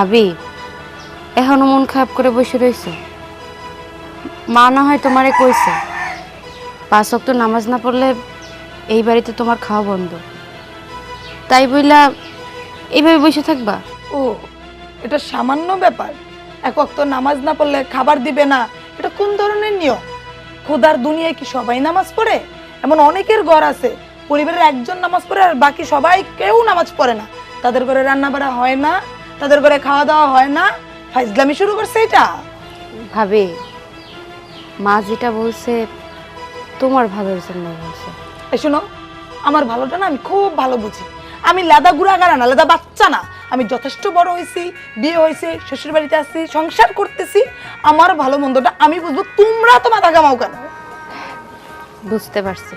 ভাবি, এখনও মন খারাপ করে বসে রয়েছে। মা না হয় তোমারে কইছে, পাঁচ অক্ত নামাজ না পড়লে এই বাড়িতে তোমার খাওয়া বন্ধ। তাই বইলা, এইভাবে বসে থাকবা? ও, এটা সামান্য ব্যাপার। এক ওয়াক্ত নামাজ না পড়লে খাবার দিবে না, এটা কোন ধরনের নিয়ম? খোদার দুনিয়ায় কি সবাই নামাজ পড়ে? এমন অনেকের ঘর আছে, পরিবারের একজন নামাজ পড়ে আর বাকি সবাই কেউ নামাজ পড়ে না। তাদের ঘরে রান্না বাড়া হয় না তাদের ঘরে খাওয়া দাওয়া হয় না? ফাইজলামি শুরু করছে এটা। ভাবি মা যেটা বলছে তোমার ভালোর জন্য বলছে? এই শোনো আমার ভালোটা না আমি খুব ভালো বুঝি। আমি লাদা গুড়াগাড়া না লাদা বাচ্চা না। আমি যথেষ্ট বড় হয়েছি বিয়ে হয়েছে শ্বশুর বাড়িতে আসছি সংসার করতেছি। আমার ভালো মন্দটা আমি বুঝব তোমরা তো মাথা কামাও কেন? বুঝতে পারছি।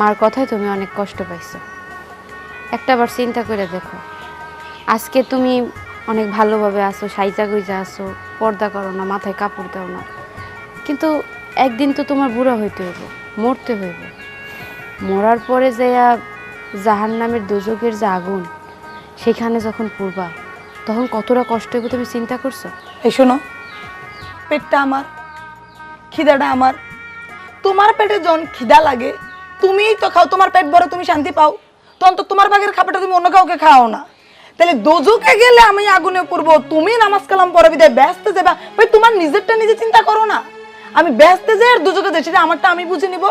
মার কথায় তুমি অনেক কষ্ট পাইছো। একটা বার চিন্তা করে দেখো। আজকে তুমি অনেক ভালোভাবে আসো সাইজা গুইজা আসো পর্দা করো না, মাথায় কাপড় দাও না। কিন্তু একদিন তো তোমার বুড়া হইতে হইব, মরতে হইব। মরার পরে যে জাহান নামের দুযোগের যে আগুন, সেখানে যখন পূর্বা তখন কতটা কষ্ট হইব তুমি চিন্তা করছ? এই শোনো, পেটটা আমার, খিদাটা আমার। তোমার পেটে যখন খিদা লাগে, তুমিই তো খাও, তোমার পেট ভরে তুমি শান্তি পাও। তখন তো তোমার ভাগের খাবারটা তুমি অন্য কাউকে খাও না। তাহলে দোজকে গেলে আমি আগুনে পড়ব তুমি নামাজ কালাম পরে বিদায় ব্যস্ত যাবা। ভাই, তোমার নিজেরটা নিজে চিন্তা করো না। আমি ব্যস্ত যাই আর দুজকে যাই, সেটা আমারটা আমি বুঝে নিব।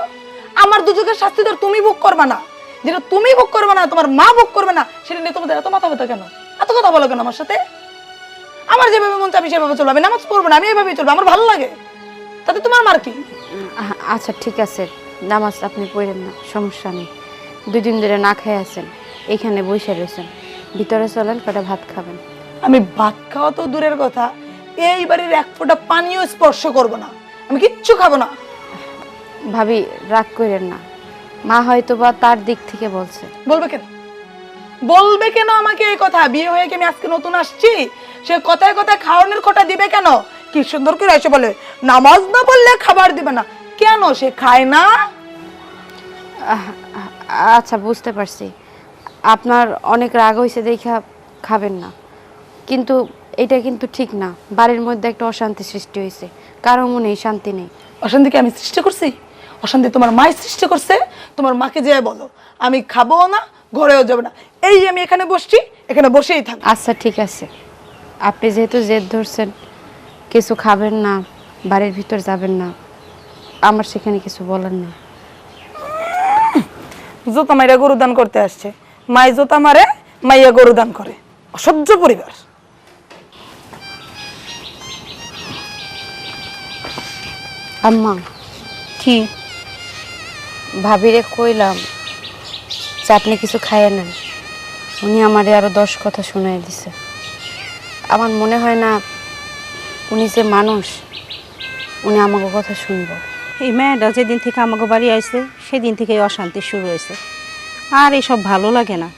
আমার দুজকের শাস্তি তো তুমি ভোগ করবা না। যেটা তুমি ভোগ করবে না, তোমার মা ভোগ করবে না, সেটা নিয়ে তোমাদের এত মাথা ব্যথা কেন? এত কথা বলো কেন আমার সাথে? আমার যেভাবে মন চায় আমি সেভাবে চলবো আমি নামাজ পড়ব না, আমি এইভাবেই চলবো, আমার ভালো লাগে। তাতে তোমার মার কি? আচ্ছা ঠিক আছে। নামাজ আপনি পড়েন না, সমস্যা নেই। দুই দিন ধরে না খেয়ে আছেন এইখানে বসে রয়েছেন। ভিতরে চলেন কটা ভাত খাবেন। আমি ভাত খাওয়া তো দূরের কথা এই বাড়ির এক ফোঁটা পানিও স্পর্শ করব না। আমি কিচ্ছু খাব না। ভাবি রাগ করেন না। মা হয়তো বা তার দিক থেকে বলছে। বলবে কেন? বলবে কেন আমাকে এই কথা? বিয়ে হয়ে কি আমি আজকে নতুন আসছি? সে কথায় কথায় খাওয়ানোর কথা দিবে কেন? কি সুন্দর করে এসে বলে নামাজ না বললে খাবার দিবে না। কেন সে খায় না? আচ্ছা বুঝতে পারছি। আপনার অনেক রাগ হয়েছে দেখা খাবেন না। কিন্তু এটা কিন্তু ঠিক না। বাড়ির মধ্যে একটা অশান্তি সৃষ্টি হয়েছে কারও মনে শান্তি নেই। অশান্তিকে আমি সৃষ্টি করছি? অশান্তি তোমার মাই সৃষ্টি করছে? তোমার মাকে যেয়ে বলো। আমি খাব না ঘরেও যাব না। এই আমি এখানে বসছি এখানে বসেই থাকব আচ্ছা ঠিক আছে। আপনি যেহেতু জেদ ধরছেন কিছু খাবেন না বাড়ির ভিতর যাবেন না আমার সেখানে কিছু বলার না জোতা মাইরা গরু দান করতে আসছে। মাই জোতা মারে মাইয়া গরু দান করে। অসহ্য পরিবার। আম্মা কি? ভাবিরে কইলাম যে আপনি কিছু খাইয়ে নেন। উনি আমারে আরও দশ কথা শুনাই দিছে। আমার মনে হয় না উনি যে মানুষ উনি আমাকে কথা শুনব। এই মেয়েটা যেদিন থেকে আমাকে বাড়ি আসছে সেদিন থেকে অশান্তি শুরু হয়েছে আর এসব ভালো লাগে না।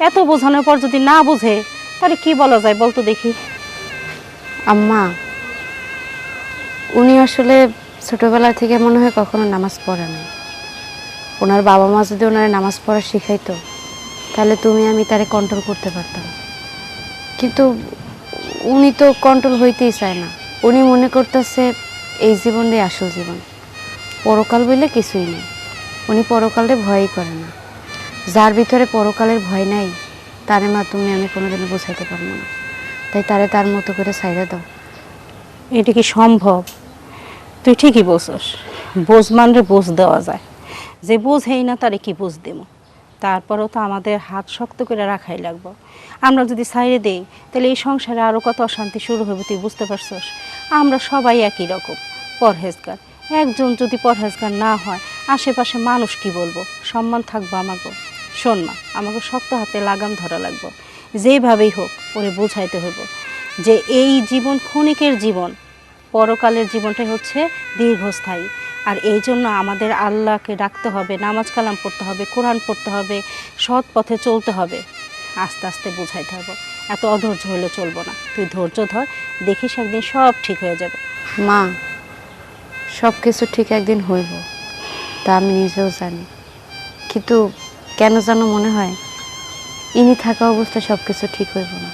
এত বোঝানোর পর যদি না বোঝে, তাহলে কি বলা যায় বলতো দেখি? আম্মা, উনি আসলে ছোটবেলা থেকে মনে হয় কখনো নামাজ পড়ে না। ওনার বাবা মা যদি ওনার নামাজ পড়া শিখাইতো, তাহলে তুমি আমি তারে কন্ট্রোল করতে পারতাম। কিন্তু উনি তো কন্ট্রোল হইতেই চায় না। উনি মনে করতেছে, এই জীবনটাই আসল জীবন। পরকাল বললে কিছুই নেই। উনি পরকালে ভয়ই করে না। যার ভিতরে পরকালের ভয় নাই, তারে মা, তুমি আমি কোনোদিনও বোঝাইতে পারব না। তাই তারে তার মতো করে সাইডে দাও। এটা কি সম্ভব? তুই ঠিকই বলছস। বোঝ মানরে বোঝ দেওয়া যায়। যে বোঝেই না, তারে কি বোঝ দেবো? তারপরেও তো আমাদের হাত শক্ত করে রাখাই লাগবো। আমরা যদি সাইডে দেই, তাহলে এই সংসারে আরও কত অশান্তি শুরু হবে, তুই বুঝতে পারছস? আমরা সবাই একই রকম, পরহেজগার। একজন যদি পরহেজগার না হয়, আশেপাশে মানুষ কি বলব? সম্মান থাকব আমাকে শোন মা, আমাকে শক্ত হাতে লাগাম ধরা লাগবো। যেভাবেই হোক, ওরে বোঝাইতে হইব যে এই জীবন ক্ষণিকের জীবন, পরকালের জীবনটাই হচ্ছে দীর্ঘস্থায়ী। আর এই জন্য আমাদের আল্লাহকে ডাকতে হবে, নামাজ কালাম পড়তে হবে, কোরআন পড়তে হবে, সৎ পথে চলতে হবে। আস্তে আস্তে বোঝাইতে হবে এত অধৈর্য হলে চলবো না। তুই ধৈর্য ধর, দেখিস একদিন সব ঠিক হয়ে যাবে। মা সব কিছু ঠিক একদিন হইব, তা আমি নিজেও জানি। কিন্তু কেন যেন মনে হয় ইনি থাকা অবস্থায় সব কিছু ঠিক হইব না।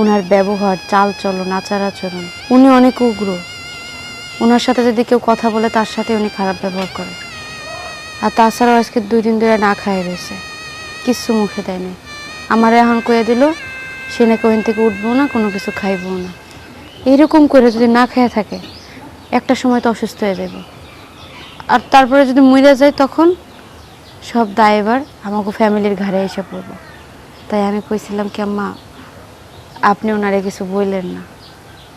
ওনার ব্যবহার চাল চলন আচার আচরণ উনি অনেক উগ্র। ওনার সাথে যদি কেউ কথা বলে, তার সাথে উনি খারাপ ব্যবহার করে। আর তাছাড়াও আজকে দুই দিন ধরে না খাই রয়েছে। কিচ্ছু মুখে দেয়নি আমার এখন কয়ে দিল, সে নাকি ওখান থেকে উঠবো না, কোনো কিছু খাইবো না। এরকম করে যদি না খেয়ে থাকে, একটা সময় তো অসুস্থ হয়ে যাব আর তারপরে যদি মরে যায় তখন সব দায়বার আমাকে ফ্যামিলির ঘাড়ে এসে পড়ব। তাই আমি কইছিলাম কি আম্মা আপনি ওনারে কিছু বললেন না।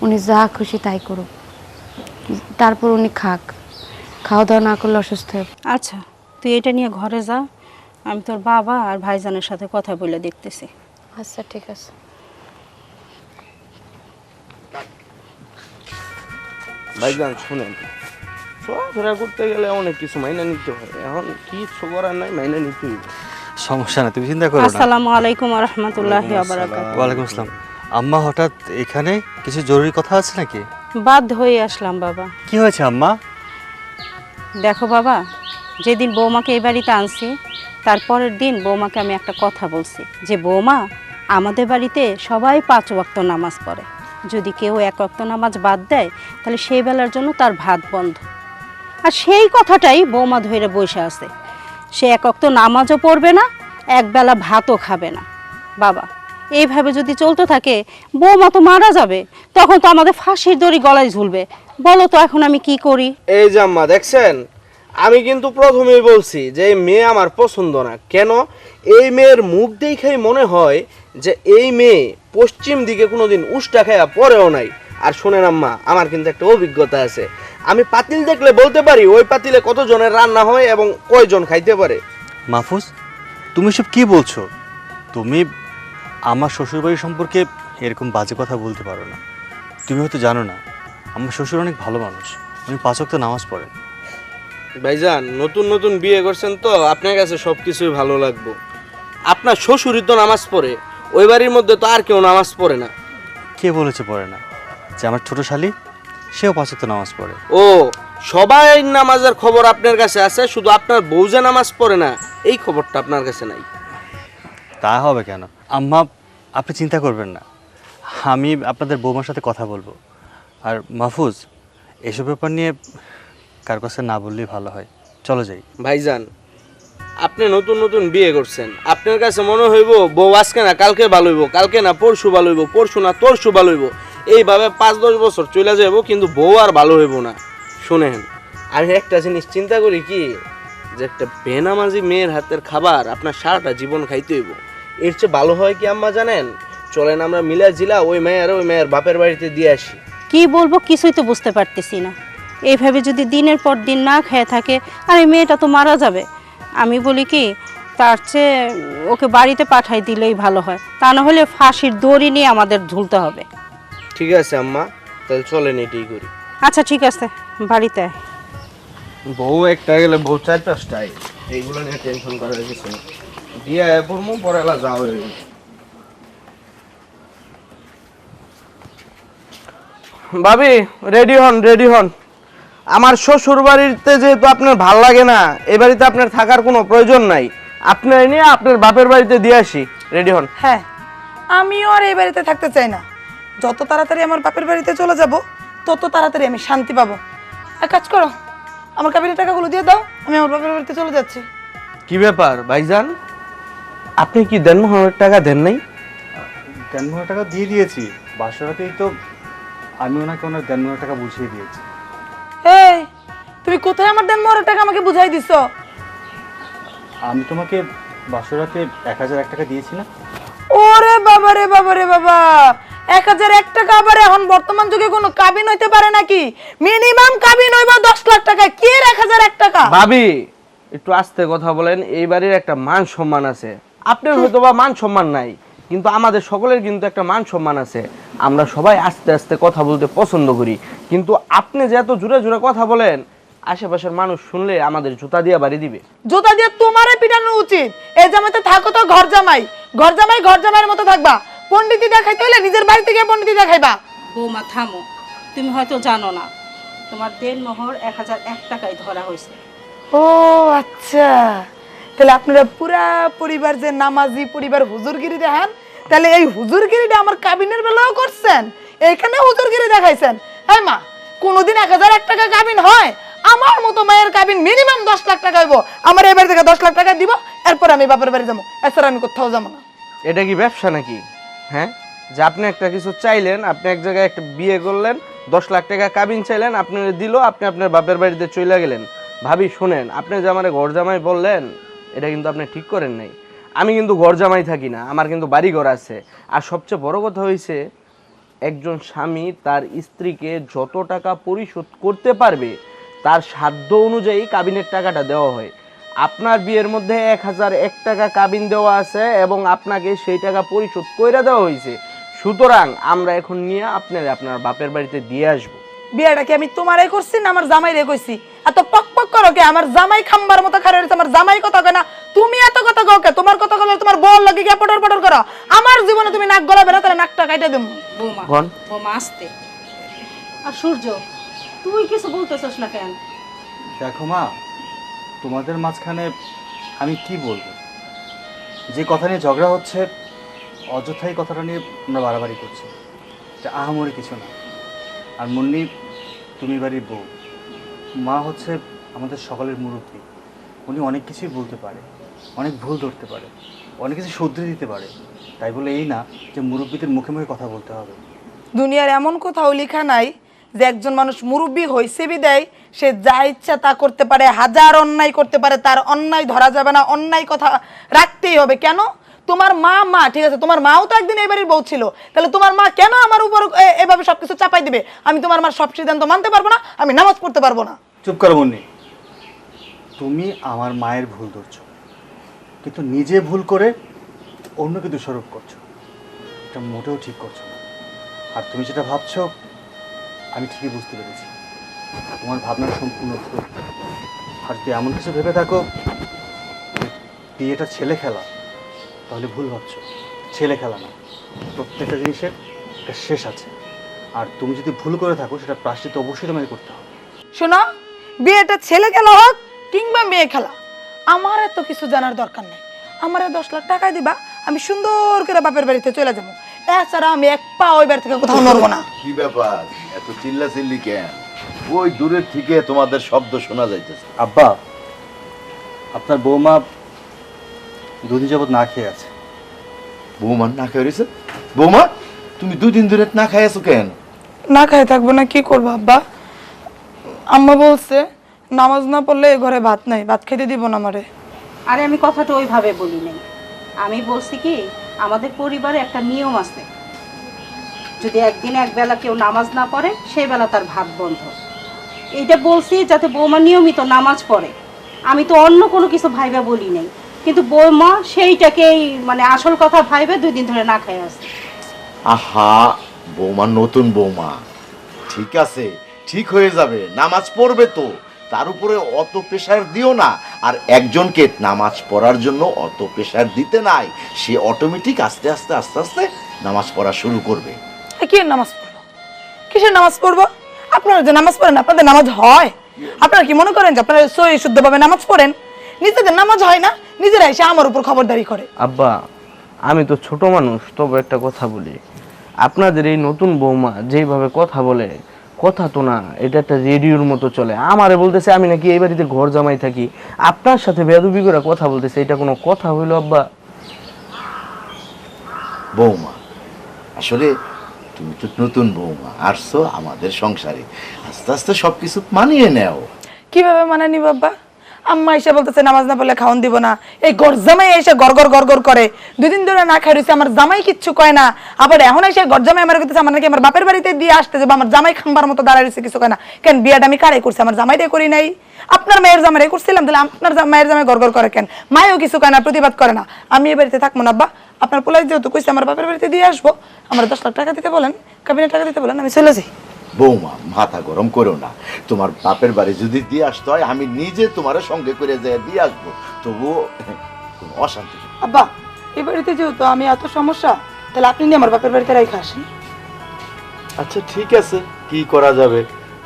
উনি যা খুশি তাই করুক। তারপর উনি খাক। খাওয়া দাওয়া না করলে অসুস্থ হয়ে আচ্ছা তুই এটা নিয়ে ঘরে যা। আমি তোর বাবা আর ভাইজানের সাথে কথা বলে দেখতেছি। আচ্ছা ঠিক আছে। ভাইজান শুনেন। চলাফেরা করতে গেলে অনেক কিছু মাইনা নিতে হয়। এখন কিছু করার নাই মাইনা নিতে হইবে সমস্যা না তুমি চিন্তা করো না। আসসালামু আলাইকুম রহমতুল্লাহ আবরাকাত ওয়ালাইকুম আসসালাম। আম্মা হঠাৎ এখানে কিছু জরুরি কথা আছে নাকি? বাধ্য হয়ে আসলাম বাবা। কি হয়েছে আম্মা? দেখো বাবা যেদিন বৌমাকে এই বাড়িতে আনছি তারপরের দিন বৌমাকে আমি একটা কথা বলছি। যে বৌমা আমাদের বাড়িতে সবাই পাঁচ ওয়াক্ত নামাজ পড়ে। যদি কেউ এক ওয়াক্ত নামাজ বাদ দেয় তাহলে সেই বেলার জন্য তার ভাত বন্ধ। আর সেই কথাটাই বৌমা ধরে বসে আছে। সে এক ওয়াক্ত নামাজও পড়বে না একবেলা ভাতও খাবে না। বাবা, এইভাবে যদি চলতে থাকে, বৌমা তো মারা যাবে, তখন তো আমাদের ফাঁসির দড়ি গলায় ঝুলবে। বলো তো এখন আমি কি করি? এই যে আম্মা, দেখছেন? আমি কিন্তু প্রথমেই বলছি যে এই মেয়ে আমার পছন্দ না। কেন? এই মেয়ের মুখ দেখেই মনে হয় যে এই মেয়ে পশ্চিম দিকে কোনোদিন উষ্টা খায়া পরেও নাই। আর শোনেন আম্মা আমার কিন্তু একটা অভিজ্ঞতা আছে। আমি পাতিল দেখলে বলতে পারি ওই পাতিলে কতজনের রান্না হয় এবং কয়জন খাইতে পারে? মাহফুজ তুমি সব কি বলছো? তুমি আমার শ্বশুরবাড়ি সম্পর্কে এরকম বাজে কথা বলতে পারো না। তুমি হয়তো জানো না আমার শ্বশুর অনেক ভালো মানুষ উনি পাঁচক তো নামাজ পড়েন। ভাইজান নতুন নতুন বিয়ে করছেন তো আপনার কাছে সব কিছুই ভালো লাগবো। আপনার শ্বশুরই তো নামাজ পড়ে ওই বাড়ির মধ্যে তো আর কেউ নামাজ পড়ে না। কে বলেছে পড়ে না? যে আমার ছোট শালি সেও পাঁচক নামাজ পড়ে। ও সবাই নামাজের খবর আপনার কাছে আছে শুধু আপনার বউ যে নামাজ পড়ে না এই খবরটা আপনার কাছে নাই। তা হবে কেন? আম্মা আপনি চিন্তা করবেন না। আমি আপনাদের বৌমার সাথে কথা বলব। আর মাহফুজ এসব ব্যাপার নিয়ে কার কাছে না বললেই ভালো হয়। চলো যাই। ভাইজান আপনি নতুন নতুন বিয়ে করছেন। আপনার কাছে মনে হইব বউ আজকে না কালকে ভালো হইব কালকে না পরশু ভালো হইব পরশু না তরশু ভালো হইব। এইভাবে পাঁচ দশ বছর চলে যাব কিন্তু বউ আর ভালো হইব না। শুনেন, আমি একটা জিনিস চিন্তা করি কি, যে একটা বেনামাজি মেয়ের হাতের খাবার আপনার সারাটা জীবন খাইতে হইব। এর চেয়ে ভালো হয় কি আম্মা জানেন? চলেন আমরা মিলা জিলা ওই মেয়ের ওই মেয়ের বাপের বাড়িতে দিয়ে আসি। কি বলব, কিছুই তো বুঝতে পারতেছি না। এইভাবে যদি দিনের পর দিন না খেয়ে থাকে, আর এই মেয়েটা তো মারা যাবে। আমি বলি কি, তার চেয়ে ওকে বাড়িতে পাঠাই দিলেই ভালো হয়। তা না হলে ফাঁসির দড়ি নিয়ে আমাদের ঝুলতে হবে। ঠিক আছে আম্মা। তাহলে চলেন এটাই করি। আচ্ছা ঠিক আছে। বাড়িতে আয়। বউ একটা গেলে বউ চার পাঁচটাই এইগুলো নিয়ে টেনশন করার কিছু নেই। দিয়ে পড়মু পরে এলা যাও ভাবি রেডি হন রেডি হন। আমার শ্বশুর বাড়িতে যেহেতু আপনার ভালো লাগে না এই বাড়িতে আপনার থাকার কোনো প্রয়োজন নাই। আপনার নিয়ে আপনার বাপের বাড়িতে দিয়ে আসি। রেডি হন। হ্যাঁ। আমিও আর এই বাড়িতে থাকতে চাই না। যত তাড়াতাড়ি আমার বাপের বাড়িতে চলে যাব তত তাড়াতাড়ি আমি শান্তি পাবো। এক কাজ করো আমার কাবিনের টাকাগুলো দিয়ে দাও আমি আমার বাপের বাড়িতে চলে যাচ্ছি। কি ব্যাপার ভাইজান? আপনি কি দেনমোহনের টাকা দেন নাই? দেড় টাকা দিয়ে দিয়েছি। বাসরাতেই তো আমি ওনাকে ওনার দেড় টাকা বুঝিয়ে দিয়েছি। এই তুমি কোথায় আমার দেন মোহরের টাকা আমাকে বুঝাই দিছো? আমি তোমাকে বাসরাতে এক হাজার এক টাকা দিয়েছি না? ওরে বাবা রে বাবা রে বাবা! এক হাজার এক টাকা আবার এখন বর্তমান যুগে কোনো কাবিন হইতে পারে নাকি? মিনিমাম কাবিন হইবা দশ লাখ টাকা। কি এক হাজার এক টাকা? ভাবি একটু আস্তে কথা বলেন এই বাড়ির একটা মান সম্মান আছে। আপনার হয়তো বা মান সম্মান নাই কিন্তু আমাদের সকলের কিন্তু একটা মান সম্মান আছে। আমরা সবাই আস্তে আস্তে কথা বলতে পছন্দ করি। কিন্তু আপনি যে এত জোরে জোরে কথা বলেন আশেপাশের মানুষ শুনলে আমাদের জুতা দিয়ে বাড়ি দিবে। জুতা দিয়ে তোমারে পিটানো উচিত। এই জামাইতে থাকো তো ঘর জামাই। ঘর জামাই ঘর জামাইয়ের মতো থাকবা। পণ্ডিতি দেখাইতে হলে নিজের বাড়িতে গিয়ে পণ্ডিতি দেখাইবা। বৌমা থামো। তুমি হয়তো জানো না তোমার দেড় মোহর এক হাজার এক টাকায় ধরা হয়েছে। ও আচ্ছা। তাহলে আপনারা পুরা পরিবার যে নামাজি পরিবার হুজুরগিরি দেখান তাহলে এই হুজুরগিরিটা আমার কাবিনের বেলাও করছেন এখানে হুজুরগিরি দেখাইছেন। হ্যাঁ মা কোনোদিন এক হাজার এক টাকা কাবিন হয় আমার মতো মায়ের কাবিন মিনিমাম দশ লাখ টাকা হইব। আমার এবার থেকে দশ লাখ টাকা দিব এরপর আমি বাপের বাড়ি যাব। এছাড়া আমি কোথাও যাব না। এটা কি ব্যবসা নাকি? হ্যাঁ? যে আপনি একটা কিছু চাইলেন, আপনি এক জায়গায় একটা বিয়ে করলেন, দশ লাখ টাকা কাবিন চাইলেন, আপনি দিল, আপনি আপনার বাপের বাড়িতে চলে গেলেন। ভাবি, শুনেন, আপনি যে আমার ঘর জামাই বললেন, এটা কিন্তু আপনি ঠিক করেন নাই। আমি কিন্তু ঘর জামাই থাকি না, আমার কিন্তু বাড়ি ঘর আছে। আর সবচেয়ে বড় কথা হয়েছে একজন স্বামী তার স্ত্রীকে যত টাকা পরিশোধ করতে পারবে, তার সাধ্য অনুযায়ী কাবিনের টাকাটা দেওয়া হয়। আপনার বিয়ের মধ্যে এক হাজার এক টাকা কাবিন দেওয়া আছে এবং আপনাকে সেই টাকা পরিশোধ কইরা দেওয়া হয়েছে সুতরাং আমরা এখন নিয়ে আপনার আপনার বাপের বাড়িতে দিয়ে আসব। বিয়েটা কি আমি তোমারে করছি না আমার জামাই রে কইছি? এত পক পক করো কে? আমার জামাই খাম্বার মতো খারে রয়েছে আমার জামাই কথা কয় না। তুমি এত কথা কও কে? তোমার কথা কলে তোমার বল লাগে গিয়ে পটর পটর করো। আমার জীবনে তুমি নাক গলাবে না তাহলে নাকটা কাইটে দেবো বৌমা কোন? বৌমা আসতে। আর সূর্য তুই কিছু বলতেছস না কেন? দেখো মা তোমাদের মাঝখানে আমি কি বলব? যে কথা নিয়ে ঝগড়া হচ্ছে, অযথাই কথাটা নিয়ে আমরা বাড়াবাড়ি করছি। এটা আহামরি কিছু না। আর মুন্নি, তুমি বাড়ির বউ। মা হচ্ছে আমাদের সকলের মুরব্বী। উনি অনেক কিছুই বলতে পারে, অনেক ভুল ধরতে পারে, অনেক কিছু শুধরে দিতে পারে। তাই বলে এই না যে মুরব্বীদের মুখে মুখে কথা বলতে হবে। দুনিয়ার এমন কোথাও লেখা নাই যে একজন মানুষ মুরব্বী হয়েছে বিদায় সে যা ইচ্ছা তা করতে পারে, হাজার অন্যায় করতে পারে, তার অন্যায় ধরা যাবে না, অন্যায় কথা রাখতেই হবে। কেন? তোমার মা মা, ঠিক আছে, তোমার মাও তো একদিন এই বাড়ির বউ ছিল। তাহলে তোমার মা কেন আমার উপর এভাবে সবকিছু চাপাই দিবে? আমি তোমার মার সব সিদ্ধান্ত মানতে পারব না, আমি নামাজ পড়তে পারব না। চুপ করো মুন্নি। তুমি আমার মায়ের ভুল ধরছো, কিন্তু নিজে ভুল করে অন্যকে দোষারোপ করছ। এটা মোটেও ঠিক করছ না। আর তুমি যেটা ভাবছ আমি ঠিকই বুঝতে পেরেছি। তোমার ভাবনা সম্পূর্ণ আর যদি এমন কিছু ভেবে থাকো বিয়েটা ছেলে খেলা, তাহলে ভুল ভাবছ। ছেলে খেলা না। প্রত্যেকটা জিনিসের একটা শেষ আছে। আর তুমি যদি ভুল করে থাকো, সেটা প্রাশ্চিত অবশ্যই তোমাকে করতে হবে। শোনো, বিয়েটা ছেলে খেলা হোক কিংবা মেয়ে খেলা, আমার এত কিছু জানার দরকার নেই। আমার দশ লাখ টাকা দিবা, আমি সুন্দর করে বাপের বাড়িতে চলে যাব। এছাড়া আমি এক পা ওই বাড়ি থেকে কোথাও নড়বো না। কি ব্যাপার? এত চিল্লা চিল্লি কেন? ওই দূরের থেকে তোমাদের শব্দ শোনা যাইতেছে। আব্বা আপনার বৌমা দুদিন যাবত না খেয়ে আছে। বৌমা না খেয়ে রয়েছে? বৌমা তুমি দুদিন ধরে না খাই আছো কেন? না খাই থাকব না কি করব আব্বা? আম্মা বলছে নামাজ না পড়লে এ ঘরে ভাত নাই ভাত খেতে দিব না আমারে। আরে আমি কথাটা ওইভাবে বলি নাই আমি বলছি কি আমাদের পরিবারে একটা নিয়ম আছে। যদি একদিন একবেলা কেউ নামাজ না পড়ে, সেই বেলা তার ভাত বন্ধ। এইটা বলছি যাতে বৌমা নিয়মিত নামাজ পড়ে। আমি তো অন্য কোনো কিছু ভাইবা বলি নাই। কিন্তু বৌমা সেইটাকেই মানে আসল কথা ভাইবে দুই দিন ধরে না খাই আছে। আহা, বৌমা নতুন বৌমা। ঠিক আছে, ঠিক হয়ে যাবে। নামাজ পড়বে তো। তার উপরে অত প্রেশার দিও না। আর একজনকে নামাজ পড়ার জন্য অত প্রেশার দিতে নাই। সে অটোমেটিক আস্তে আস্তে আস্তে আস্তে নামাজ পড়া শুরু করবে। কি নামাজ পড়ব কিসের নামাজ পড়ব? আপনারা যে নামাজ পড়েন আপনাদের নামাজ হয়। আপনারা কি মনে করেন যে আপনারা সই শুদ্ধভাবে নামাজ পড়েন? নিজেদের নামাজ হয় না নিজেরা এসে আমার উপর খবরদারি করে। আব্বা আমি তো ছোট মানুষ তবে একটা কথা বলি। আপনাদের এই নতুন বৌমা যেইভাবে কথা বলে কথা তো না এটা একটা রেডিওর মতো চলে। আমারে বলতেছে আমি নাকি এই বাড়িতে ঘর জামাই থাকি। আপনার সাথে বেদবি করে কথা বলতেছে এটা কোনো কথা হইল আব্বা? বৌমা আসলে তুমি তো নতুন বৌমা আসছো আমাদের সংসারে। আস্তে আস্তে সবকিছু মানিয়ে নেও। কীভাবে মানানি বাবা আম্মা এসে বলতেছে, নামাজ না পড়লে খাওন দিব না। এই গর জামাই এসে গর গর করে। দুদিন ধরে না খাই আমার জামাই কিচ্ছু কয় না। আবার এখন এসে গর জামাই আমার করতেছে আমার নাকি আমার বাপের বাড়িতে দিয়ে আসতে যাব, আমার জামাই খাম্বার মতো দাঁড়ায় রয়েছে কিছু কয় না। কেন, বিয়াটা আমি কারে করছি? আমার জামাই দিয়ে করি নাই। আপনার মায়ের জামাই করছিলাম, তাহলে আপনার মায়ের জামাই গর করে কেন? মায়েও কিছু কয় না, প্রতিবাদ করে না। আমি এই বাড়িতে থাকব না, আব্বা। আপনার পোলাই যেহেতু কইছে, আমার বাপের বাড়িতে দিয়ে আসব। আমার দশ লাখ টাকা দিতে বলেন কাবিনে টাকা দিতে বলেন, আমি চলে যাই। বৌমা মাথা গরম করো না। তোমার বাপের বাড়ি যদি দিয়ে আসতে হয় আমি নিজে তোমার সঙ্গে করে যেয়ে দিয়ে আসব। তবুও কোনো অশান্তি নেই। আব্বা এই বাড়িতে যেহেতু আমি এত সমস্যা তাহলে আপনি নিয়ে আমার বাপের বাড়িতে রেখে আসেন। আচ্ছা ঠিক আছে। কি করা যাবে?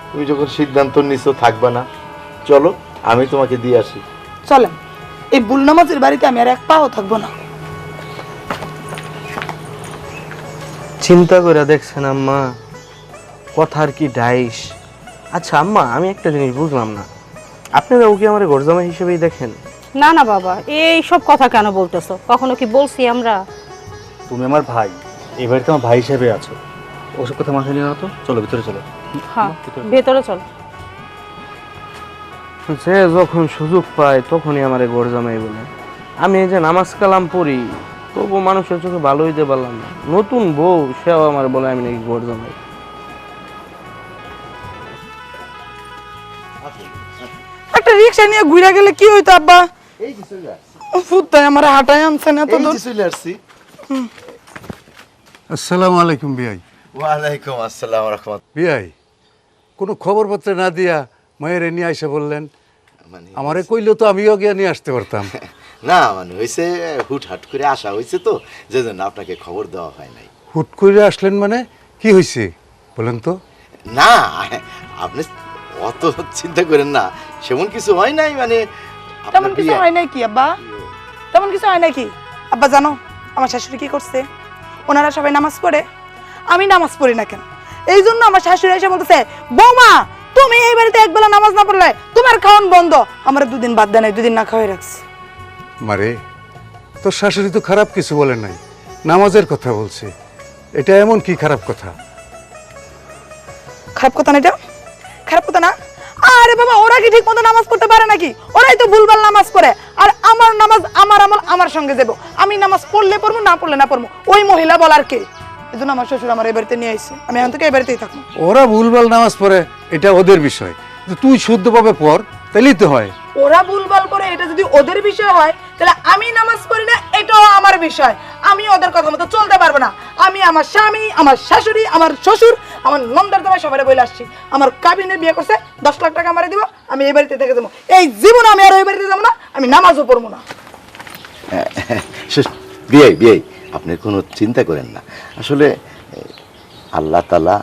তুমি যখন সিদ্ধান্ত নিছো থাকবা না। চলো আমি তোমাকে দিয়ে আসি। চলেন। এই বুল নামাজের বাড়িতে আমি আর এক পাও থাকব না। চিন্তা করে দেখছেন আম্মা কথার কি ডাইস আচ্ছা আম্মা আমি একটা জিনিস বুঝলাম না। আপনারা ওকে আমার গরজামা হিসেবেই দেখেন। না না বাবা এই সব কথা কেন বলতেছো? কখনো কি বলছি আমরা? তুমি আমার ভাই এই বাড়িতে আমার ভাই হিসেবে আছো। ওসব কথা মাথায় নিয়ে নাও তো। চলো ভিতরে চলো। হ্যাঁ ভেতরে চলো। সে যখন সুযোগ পায় তখনই আমার গরজামাই বলে। আমি এই যে নামাজ কালাম পড়ি তবু মানুষের চোখে ভালো হইতে পারলাম না। নতুন বউ সেও আমার বলে আমি নাকি গরজামাই। একটা রিক্সা নিয়ে ঘুরে গেলে কি হইতো আব্বা? এই যে চলে আসছি। ফুটাই আমার হাঁটাই আনছে না তো চলে আসছি। আসসালামু আলাইকুম বিয়াই ওয়ালাইকুম আসসালাম রহমত বিয়াই কোনো খবরপত্র না দিয়া মায়ের নিয়ে আইসা বললেন? মানে আমারে কইলেও তো আমিও গিয়ে নিয়ে আসতে পারতাম। না মানে হয়েছে হুট হাট করে আসা হয়েছে তো যে জন্য আপনাকে খবর দেওয়া হয় নাই। হুট করে আসলেন মানে কি হয়েছে বলেন তো। না আপনি অত চিন্তা করেন না সেমন কিছু হয় নাই মানে তেমন কিছু হয় নাই কি আব্বা? তেমন কিছু হয় নাকি আব্বা জানো আমার শাশুড়ি কি করছে? ওনারা সবাই নামাজ পড়ে। আমি নামাজ পড়ি না কেন? এই জন্য আমার শাশুড়ি এসে বলতেছে বৌমা তুমি এই বাড়িতে একবেলা নামাজ না পড়লে তোমার খাওয়ান বন্ধ। আমার দুদিন বাদ দেয় নাই দুদিন না খাওয়াই রাখছে। মারে তোর শাশুড়ি তো খারাপ কিছু বলে নাই নামাজের কথা বলছে। এটা এমন কি খারাপ কথা? খারাপ কথা না এটা? কথা না? আরে বাবা, ওরা কি ঠিক মতো নামাজ পড়তে পারে নাকি? ওরাই তো ভুলভাল নামাজ পড়ে। আর আমার নামাজ, আমার আমল আমার সঙ্গে যাব। আমি নামাজ পড়লে পড়ব, না পড়লে না পড়ব। ওই মহিলা বলার কে? জন্য আমার শ্বশুর আমার এ বাড়িতে নিয়ে আসছে আমি এখন থেকে এ বাড়িতেই থাকব। ওরা ভুলভাল নামাজ পড়ে, এটা ওদের বিষয়। তুই শুদ্ধভাবে পড় তাইলেই তো হয়। ওরা ভুলভাল করে এটা যদি ওদের বিষয় হয় তাহলে আমি নামাজ পড়ি না এটাও আমার বিষয়। আমি ওদের কথা মতো চলতে পারব না। আমি আমার স্বামী আমার শাশুড়ি আমার শ্বশুর আমার নন্দার তোমায় সবাই বলে আসছি। আমার কাবিনে বিয়ে করছে দশ লাখ টাকা মারে দিব আমি এই বাড়িতে থেকে যাব। এই জীবন আমি আর ওই বাড়িতে যাব না আমি নামাজও পড়ব না। বিয়ে বিয়ে। আপনি কোনো চিন্তা করেন না। আসলে আল্লাহ তালা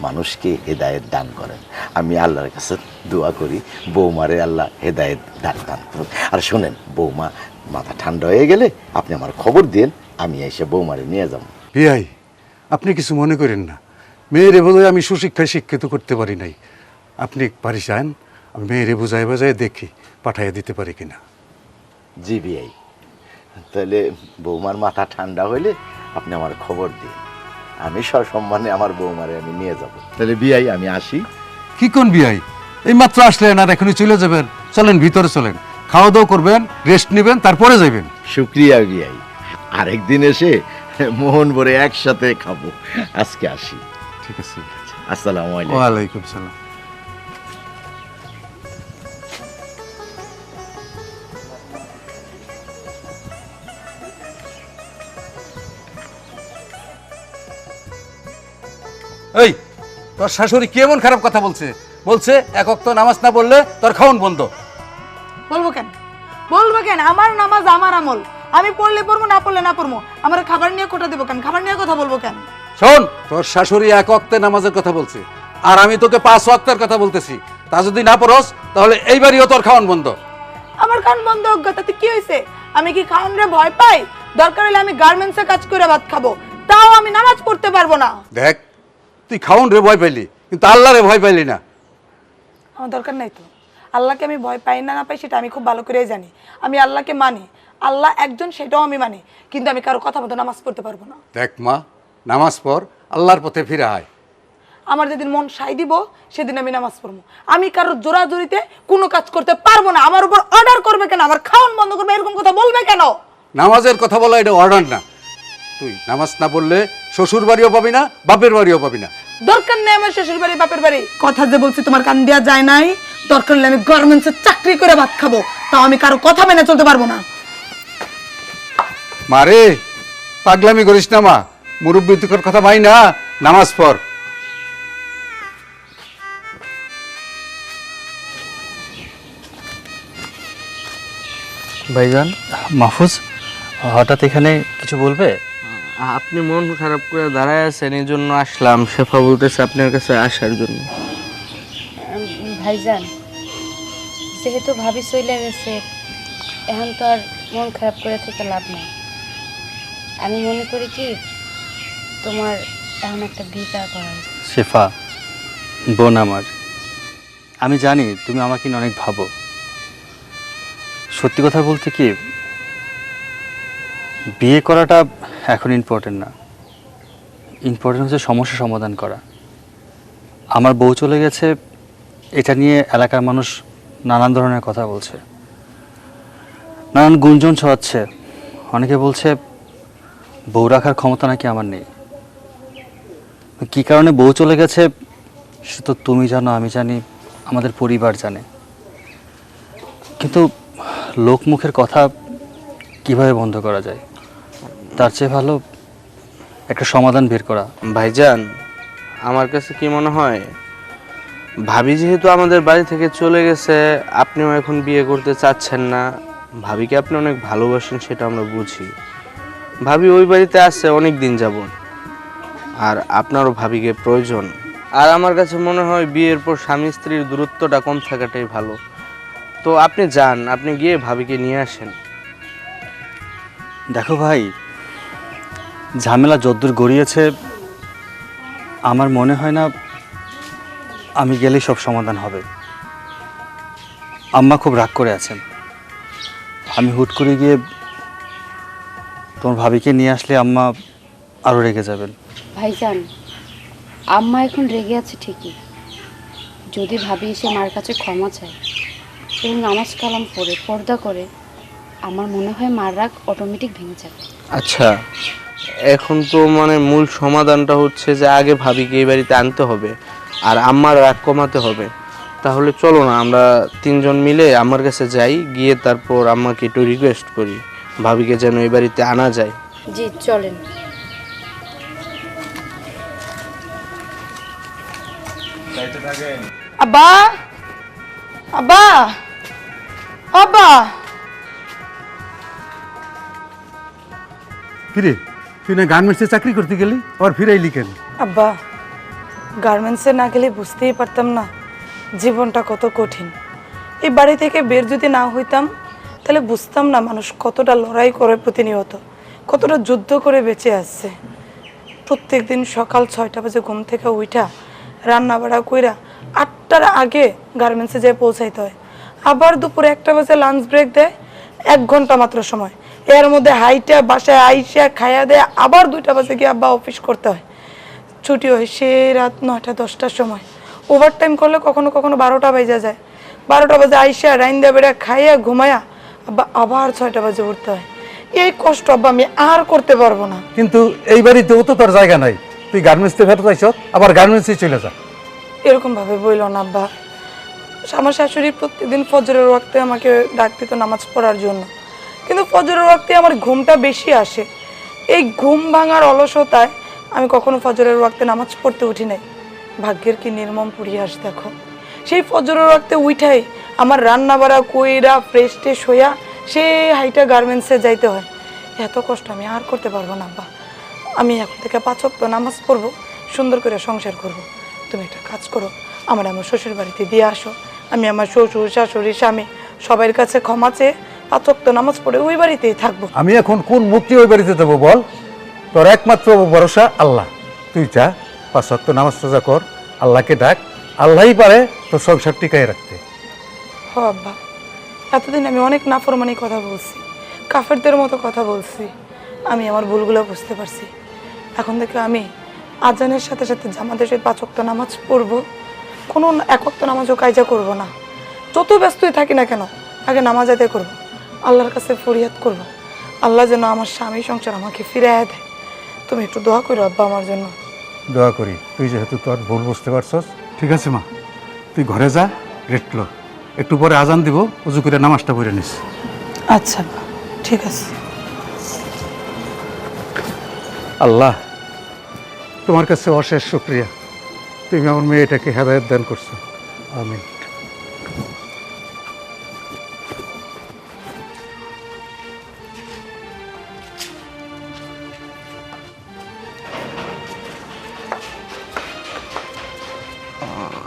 মানুষকে হেদায়েত দান করেন। আমি আল্লাহর কাছে দোয়া করি বৌমারে আল্লাহ হেদায়েত দান দান করুন। আর শোনেন বৌমা মাথা ঠান্ডা হয়ে গেলে আপনি আমার খবর দিন আমি এসে বৌমারে নিয়ে যাব। বিয়াই আপনি কিছু মনে করেন না। মেয়েরে বোধহয় আমি সুশিক্ষায় শিক্ষিত করতে পারি নাই। আপনি পারি চান আমি মেয়েরে বোঝায় বোঝায় দেখি পাঠাইয়া দিতে পারি কিনা। জি বিআই তাহলে বৌমার মাথা ঠান্ডা হইলে আপনি আমার খবর দিন। আমি সসম্মানে আমার বৌমারে আমি নিয়ে যাব। তাহলে বিআই আমি আসি। কি কোন বিয়াই? এই মাত্র আসলেন আর এখনই চলে যাবেন। চলেন ভিতরে চলেন। খাওয়া দাওয়া করবেন রেস্ট নেবেন তারপরে যাবেন শুক্রিয়া বিআই আরেকদিন এসে মোহন ভরে একসাথে খাব। আজকে আসি। ঠিক আছে। আসসালামু আলাইকুম। ওয়ালাইকুম সালাম। এই তোর শাশুড়ি কেমন খারাপ কথা বলছে? বলছে এক অক্ত নামাজ না পড়লে তোর খাওন বন্ধ। বলব কেন? বলব কেন? আমার নামাজ আমার আমল। আমি পড়লে পড়ব না পড়লে না পড়ব? আমার খাবার নিয়ে কোটা দেবো কেন? খাবার নিয়ে কথা বলব কেন? শোন তোর শাশুড়ি এক অক্তে নামাজের কথা বলছে। আর আমি তোকে পাঁচ ওয়াক্তের কথা বলতেছি। তা যদি না পড়স তাহলে এইবারইও তোর খাওয়ান বন্ধ। আমার কান বন্ধ অজ্ঞতাতে কি হয়েছে? আমি কি খাওয়ান রে ভয় পাই? দরকার হলে আমি গার্মেন্টসে কাজ করে ভাত খাব। তাও আমি নামাজ পড়তে পারব না। দেখ তুই খাওন রে ভয় পাইলি। কিন্তু আল্লাহ রে ভয় পাইলি না। আমার দরকার নাই তো। আল্লাহকে আমি ভয় পাই না না পাই সেটা আমি খুব ভালো করেই জানি। আমি আল্লাহকে মানি। আল্লাহ একজন সেটাও আমি মানি। কিন্তু আমি কারও কথা মতো নামাজ পড়তে পারব না। দেখ মা নামাজ পড় আল্লাহর পথে ফিরে আয়। আমার যেদিন মন সাই দিব সেদিন আমি নামাজ পড়ব। আমি কারও জোরাজুরিতে কোনো কাজ করতে পারব না। আমার উপর অর্ডার করবে কেন? আমার খাওয়ান বন্ধ করবে এরকম কথা বলবে কেন? নামাজের কথা বলা এটা অর্ডার না। তুই নামাজ না পড়লে শ্বশুর বাড়িও পাবি না বাপের বাড়িও পাবি না। দরকার নেই আমার শ্বশুর বাড়ি বাপের বাড়ি। কথা যে বলছি তোমার কান দেওয়া যায় নাই। দরকার হলে আমি গার্মেন্টসে চাকরি করে ভাত খাব। তাও আমি কারও কথা মেনে চলতে পারব না। মারে পাগলামি করিস না মা। মুরব্বী তোর কথা মাই না নামাজ পড়। ভাইজান মাহফুজ হঠাৎ এখানে কিছু বলবে? আপনি মন খারাপ করে দাঁড়ায় আছেন এই জন্য আসলাম। শেফা বলতেছে আপনার কাছে আসার জন্য। ভাইজান যেহেতু ভাবি চলে গেছে এখন তো আর মন খারাপ করে থেকে লাভ নেই। আমি মনে করি কি তোমার এমন একটা বিয়ে করা উচিত। শেফা বোন আমার আমি জানি তুমি আমাকে নিয়ে অনেক ভাবো। সত্যি কথা বলতে কি বিয়ে করাটা এখন ইম্পর্টেন্ট না। ইম্পর্টেন্ট হচ্ছে সমস্যা সমাধান করা। আমার বউ চলে গেছে, এটা নিয়ে এলাকার মানুষ নানান ধরনের কথা বলছে। নানান গুঞ্জন ছড়াচ্ছে। অনেকে বলছে, বউ রাখার ক্ষমতা নাকি আমার নেই? কি কারণে বউ চলে গেছে, সে তো তুমি জানো, আমি জানি, আমাদের পরিবার জানে। কিন্তু লোকমুখের কথা কীভাবে বন্ধ করা যায়? তার চেয়ে ভালো একটা সমাধান বের করা। ভাইজান আমার কাছে কি মনে হয়? ভাবি যেহেতু আমাদের বাড়ি থেকে চলে গেছে আপনিও এখন বিয়ে করতে চাচ্ছেন না। ভাবিকে আপনি অনেক ভালোবাসেন সেটা আমরা বুঝি। ভাবি ওই বাড়িতে আছে অনেক দিন যাব আর আপনারও ভাবিকে প্রয়োজন। আর আমার কাছে মনে হয় বিয়ের পর স্বামী স্ত্রীর দূরত্বটা কম থাকাটাই ভালো। তো আপনি যান আপনি গিয়ে ভাবিকে নিয়ে আসেন। দেখো ভাই ঝামেলা যদ্দূর গড়িয়েছে আমার মনে হয় না আমি গেলেই সব সমাধান হবে। আম্মা খুব রাগ করে আছেন। আমি হুট করে গিয়ে তোমার ভাবিকে নিয়ে আসলে আম্মা আরও রেগে যাবেন। ভাইজান আম্মা এখন রেগে আছে ঠিকই। যদি ভাবি এসে মার কাছে ক্ষমা চায় এবং নামাজ কালাম পড়ে পর্দা করে আমার মনে হয় মার রাগ অটোমেটিক ভেঙে যাবে। আচ্ছা। এখন তো মানে মূল সমাধানটা হচ্ছে যে আগে ভাবিকে এই বাড়িতে আনতে হবে আর আম্মার রাগ কমাতে হবে। তাহলে চলো না আমরা তিনজন মিলে আমার কাছে যাই গিয়ে তারপর আম্মাকে একটু রিকোয়েস্ট করি ভাবিকে যেন এই বাড়িতে আনা যায়। জি চলেন। আব্বা! আব্বা! আব্বা! কিরে? তুই গার্মেন্টসে চাকরি করতে গেলি, আবার ফিরাইলি কেন? আব্বা, গার্মেন্টসে না গেলে বুঝতেই পারতাম না জীবনটা কত কঠিন। এই বাড়ি থেকে বের যদি না হইতাম, তাহলে বুঝতাম না মানুষ কতটা লড়াই করে প্রতিনিয়ত, কতটা যুদ্ধ করে বেঁচে আসছে প্রত্যেক দিন সকাল ছয়টা বাজে ঘুম থেকে উঠা রান্না বাড়া কইরা আটটার আগে গার্মেন্টসে যেয়ে পৌঁছাইতে হয়। আবার দুপুরে একটা বাজে লাঞ্চ ব্রেক দেয়, এক ঘণ্টা মাত্র সময়। এর মধ্যে হাইটা বাসায় আইসা খাইয়া দেয় আবার দুইটা বাজে গিয়ে আব্বা অফিস করতে হয়। ছুটি হয় সে রাত নয়টা দশটার সময়। ওভার টাইম করলে কখনো কখনো বারোটা বাজে যায়। বারোটা বাজে আইসা রাইন্দা বেড়া খাইয়া ঘুমায়া আব্বা আবার ছয়টা বাজে উঠতে হয়। এই কষ্ট আব্বা আমি আর করতে পারব না। কিন্তু এই বাড়িতেও তো তোর জায়গা নাই। তুই গার্মেন্টসে ফেরত আইস আবার গার্মেন্টসে চলে যা। এরকম ভাবে বইল না আব্বা। আমার শাশুড়ি প্রত্যেকদিন ফজরের ওয়াক্তে আমাকে ডাক দিত নামাজ পড়ার জন্য। কিন্তু ফজরের ওয়াক্তে আমার ঘুমটা বেশি আসে। এই ঘুম ভাঙার অলসতায় আমি কখনো ফজরের ওয়াক্তে নামাজ পড়তে উঠি নাই। ভাগ্যের কি নির্মম পরিহাস দেখো। সেই ফজরের ওয়াক্তে উঠাই আমার রান্না বাড়া কইরা ফ্রেশ ট্রেশ হইয়া সে হাইটা গার্মেন্টসে যাইতে হয়। এত কষ্ট আমি আর করতে পারব না, আব্বা। আমি এখন থেকে পাঁচক নামাজ পড়ব, সুন্দর করে সংসার করব। তুমি একটা কাজ করো, আমার আমার শ্বশুর বাড়িতে দিয়ে আসো। আমি আমার শ্বশুর, শাশুড়ি, স্বামী সবার কাছে ক্ষমা চেয়ে পাঁচক তো নামাজ পড়ে ওই বাড়িতেই থাকব। আমি এখন কোন মুক্তি ওই বাড়িতে দেবো বল? তোর একমাত্র ভরসা আল্লাহ। তুই যা পাঁচ ওয়াক্ত নামাজ রোজা কর আল্লাহকে ডাক আল্লাহই পারে তোর সংসার টিকায় রাখতে। হ আব্বা এতদিন আমি অনেক নাফরমানি কথা বলছি কাফেরদের মতো কথা বলছি আমি আমার ভুলগুলো বুঝতে পারছি। এখন থেকে আমি আজানের সাথে সাথে জামাতের সাথে পাঁচক্ত নামাজ পড়ব কোনো একক্ত নামাজও কায়জা করব না। যত ব্যস্তই থাকি না কেন আগে নামাজ আদায় করব। আল্লাহর কাছে ফরিয়াদ করব। আল্লাহ যেন আমার স্বামী সংসার আমাকে ফিরে দেয়। তুমি একটু দোয়া করো আব্বা আমার জন্য। দোয়া করি। তুই যেহেতু তোর ভুল বুঝতে পারছস ঠিক আছে মা। তুই ঘরে যা রেস্ট লো। একটু পরে আজান দিব উজু করে নামাজটা পড়ে নিস। আচ্ছা ঠিক আছে। আল্লাহ তোমার কাছে অশেষ শুক্রিয়া। তুমি আমার মেয়েটাকে হেদায়ত দান করছ। আমি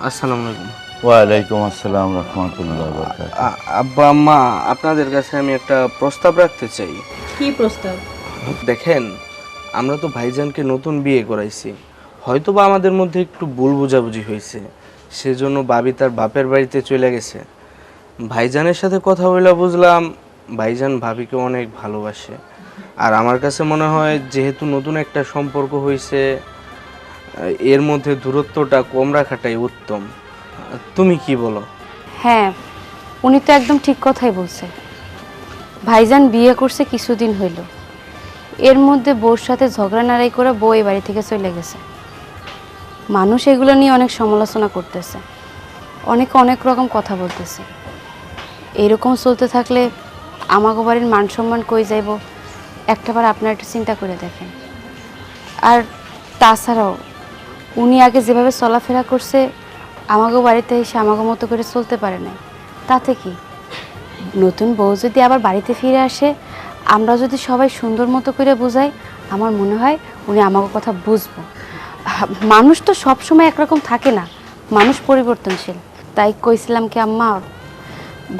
আসসালামু আলাইকুম। ওয়ালাইকুম আসসালাম রহমতুল্লাহ আব্বা আম্মা আপনাদের কাছে আমি একটা প্রস্তাব রাখতে চাই। কি প্রস্তাব? দেখেন আমরা তো ভাইজানকে নতুন বিয়ে করাইছি। হয়তো বা আমাদের মধ্যে একটু ভুল বোঝাবুঝি হয়েছে। সেজন্য বাবি তার বাপের বাড়িতে চলে গেছে। ভাইজানের সাথে কথা বলে বুঝলাম ভাইজান ভাবিকে অনেক ভালোবাসে। আর আমার কাছে মনে হয় যেহেতু নতুন একটা সম্পর্ক হয়েছে এর মধ্যে দূরত্বটা কম রাখাটাই উত্তম। তুমি কি বলো? হ্যাঁ উনি তো একদম ঠিক কথাই বলছে। ভাইজান বিয়ে করছে কিছুদিন হইল। এর মধ্যে বউর সাথে ঝগড়া নাড়াই করে বউ এই বাড়ি থেকে চলে গেছে। মানুষ এগুলো নিয়ে অনেক সমালোচনা করতেছে। অনেকে অনেক রকম কথা বলতেছে। এরকম চলতে থাকলে আমাগো বাড়ির মান সম্মান কই যাইব? একটাবার আপনার একটু চিন্তা করে দেখেন। আর তাছাড়াও উনি আগে যেভাবে চলাফেরা করছে, আমাগো বাড়িতে এসে আমাগো মতো করে চলতে পারে নাই। তাতে কি? নতুন বউ যদি আবার বাড়িতে ফিরে আসে, আমরা যদি সবাই সুন্দর মতো করে বোঝাই, আমার মনে হয় উনি আমাকে কথা বুঝব। মানুষ তো সবসময় একরকম থাকে না, মানুষ পরিবর্তনশীল। তাই কইছিলাম কি, আম্মা,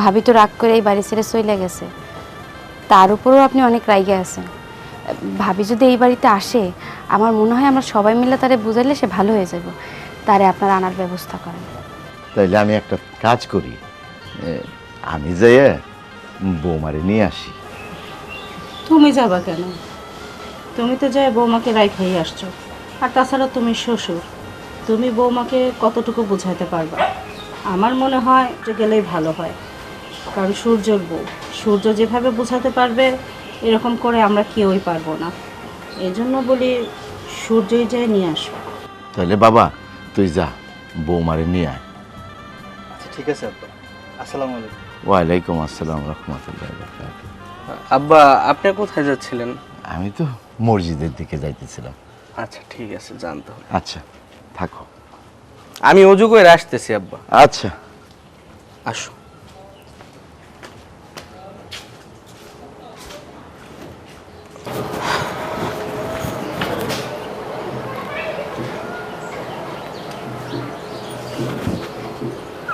ভাবি তো রাগ করে এই বাড়ি ছেড়ে চলে গেছে। তার উপরেও আপনি অনেক রাইগে আছেন। ভাবি যদি এই বাড়িতে আসে আমার মনে হয় আমরা সবাই মিলে তারে বুঝাইলে সে ভালো হয়ে যাব তারে আপনার আনার ব্যবস্থা করেন। তাইলে আমি একটা কাজ করি। আমি যাই বৌমারে নিয়ে আসি। তুমি যাবা কেন? তুমি তো যাই বৌমাকে রাইখাই আসছো। আর তাছাড়া তুমি শ্বশুর। তুমি বৌমাকে কতটুকু বোঝাইতে পারবা? আমার মনে হয় যে গেলেই ভালো হয়। কারণ সূর্যর বউ। সূর্য যেভাবে বোঝাতে পারবে এরকম করে আমরা কেউই পারব না। এই জন্য বলি সূর্যই যায় নিয়ে আসো। তাহলে বাবা তুই যা বৌমারে নিয়ে আয়। আচ্ছা ঠিক আছে আব্বা। আসসালামু আলাইকুম। ওয়ালাইকুম আসসালাম রহমতুল্লাহ। আব্বা আপনি কোথায় যাচ্ছিলেন? আমি তো মসজিদের দিকে যাইতেছিলাম। আচ্ছা ঠিক আছে জানতে আচ্ছা থাকো। আমি অজু করে আসতেছি আব্বা। আচ্ছা। আসো।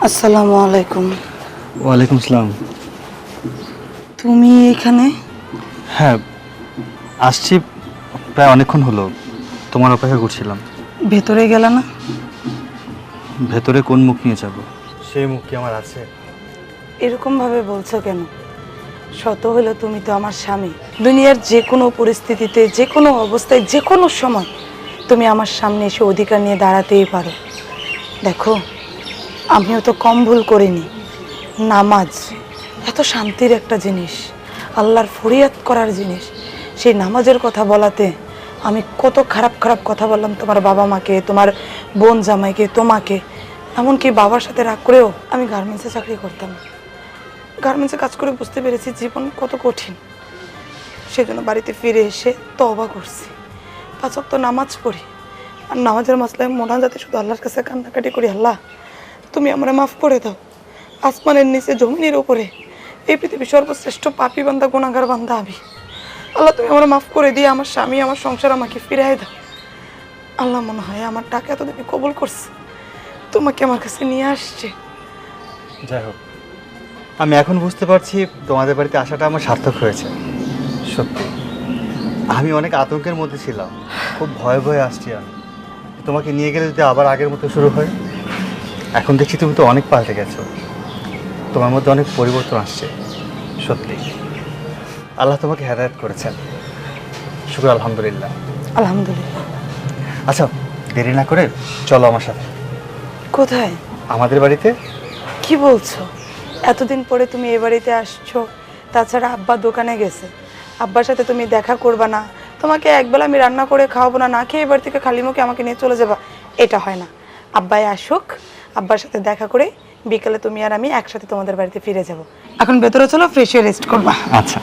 আসসালামু আলাইকুম। ওয়ালাইকুম আসসালাম। তুমি এখানে? হ্যাঁ আসছি প্রায় অনেকক্ষণ হলো তোমার অপেক্ষা করছিলাম। ভেতরে গেলে না? ভেতরে কোন মুখ নিয়ে যাব? সেই মুখ কি আমার আছে? এরকম ভাবে বলছো কেন? শত হলো তুমি তো আমার স্বামী। দুনিয়ার যে কোনো পরিস্থিতিতে যে কোনো অবস্থায় যে কোনো সময় তুমি আমার সামনে এসে অধিকার নিয়ে দাঁড়াতেই পারো। দেখো আমিও তো কম ভুল করিনি। নামাজ এত শান্তির একটা জিনিস, আল্লাহর ফরিয়াদ করার জিনিস। সেই নামাজের কথা বলাতে আমি কত খারাপ খারাপ কথা বললাম তোমার বাবা মাকে, তোমার বোন জামাইকে, তোমাকে। এমনকি বাবার সাথে রাগ করেও আমি গার্মেন্টসে চাকরি করতাম। গার্মেন্টসে কাজ করে বুঝতে পেরেছি জীবন কত কঠিন। সেজন্য বাড়িতে ফিরে এসে তবা করছি। পাঁচ তো নামাজ পড়ি। আর নামাজের মাসলায় মোনা যাতে শুধু আল্লাহর কাছে কান্নাকাটি করি, আল্লাহ তুমি আমরা মাফ করে দাও। আসমানের নিচে জমিনের উপরে এই পৃথিবীর সর্বশ্রেষ্ঠ পাপি বান্দা গুণাগার বান্দা আমি। আল্লাহ, তুমি আমরা মাফ করে দিয়ে আমার স্বামী, আমার সংসার আমাকে ফিরাই দাও। আল্লাহ, মনে হয় আমার টাকা এতদিন কবুল করছে। তোমাকে আমার কাছে নিয়ে আসছে। যাই হোক, আমি এখন বুঝতে পারছি তোমাদের বাড়িতে আসাটা আমার সার্থক হয়েছে। সত্যি, আমি অনেক আতঙ্কের মধ্যে ছিলাম। খুব ভয়ে ভয়ে আসছি আমি। তোমাকে নিয়ে গেলে যদি আবার আগের মতো শুরু হয়? এখন দেখছি তুমি তো অনেক পাল্টে গেছো। তোমার মধ্যে অনেক পরিবর্তন আসছে সত্যি। আল্লাহ তোমাকে হেদায়ত করেছেন। শুক্র আলহামদুলিল্লাহ। আলহামদুলিল্লাহ। আচ্ছা দেরি না করে চলো আমার সাথে। কোথায়? আমাদের বাড়িতে? কি বলছো? এতদিন পরে তুমি এ বাড়িতে আসছো তাছাড়া আব্বা দোকানে গেছে। আব্বার সাথে তুমি দেখা করবা না। তোমাকে একবেলা আমি রান্না করে খাওয়াবো না না খেয়ে এবার থেকে খালি মুখে আমাকে নিয়ে চলে যাবা। এটা হয় না। আব্বাই আসুক, আব্বার সাথে দেখা করে বিকেলে তুমি আর আমি একসাথে তোমাদের বাড়িতে ফিরে যাব। এখন ভেতরে চলো ফ্রেশ রেস্ট করবা। আচ্ছা।